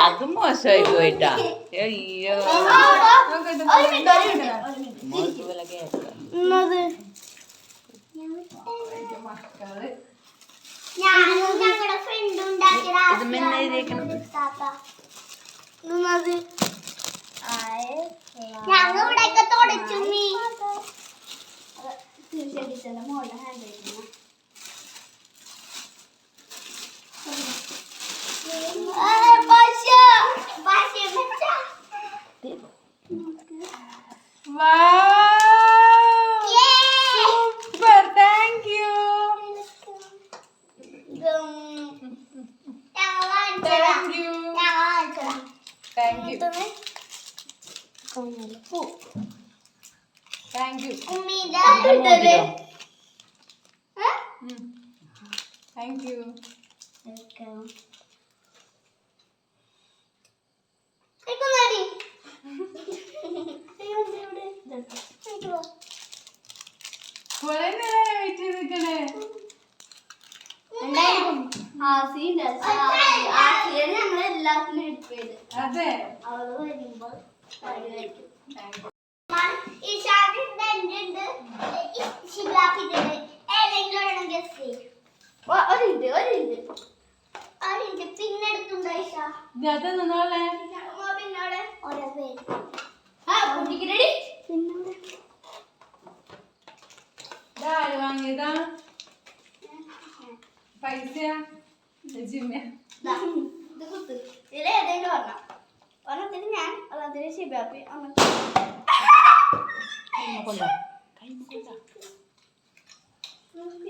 അത് മോശമായി പോയിട്ടാ. അയ്യോ. ഞങ്ങൾ ഫ്രണ്ട് ഉണ്ടാക്കിയ ഇത് Wow! Super! Thank you. Thank you! Thank you! Thank you! Hmm. Thank you! Thank you! Thank you. കുറെ നേരം വെയിറ്റ് ചെയ്ത്. എടുക്കരുത് അതെ. അവൾ വരുമ്പോൾ കഴിവായിരിക്കും താങ്ക് യു ഇഷാദിന്റെ ഉണ്ട് ഷിബാക്കിന്റെ ഏതെങ്കിലും ഒരെണ്ണം ഗസ് ചെയ്യും ഒരുണ്ട് ഒരുണ്ട് ഒരുണ്ട് പിന്നെ എടുത്തുണ്ടോ ഇഷ ഇത് നിന്നോളെ പിന്നോട് ഓരോ പേര് ആ കുട്ടിക്കിരടി പിന്നോട് ഇതാര് വാങ്ങിയതാ പൈസ ജിമ്മ. ഇത് കുത്ത്. ഇതിൽ ഏതെങ്കിലും ഒരെണ്ണം. ഒരെണ്ണത്തിന് ഞാൻ ഒരെണ്ണത്തിന് ഒരെണ്ണത്തിന്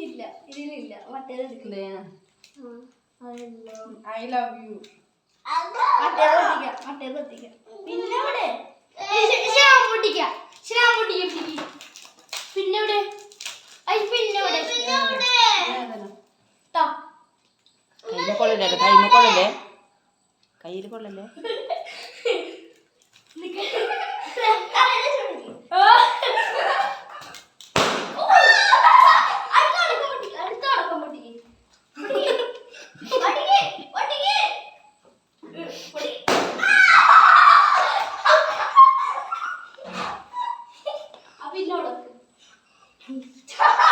ഇല്ല ഇതിലില്ല. മറ്റേത് എടുക്കില്ല ഐ ലവ് യു. മറ്റേത് ഒട്ടിക്കാം മറ്റേത് ഒട്ടിക്കാം. പിന്നെ കൊള്ളല്ലേ കൈമ കൊള്ളല്ലേ? കയ്യിൽ കൊള്ളല്ലേ? Ha ha!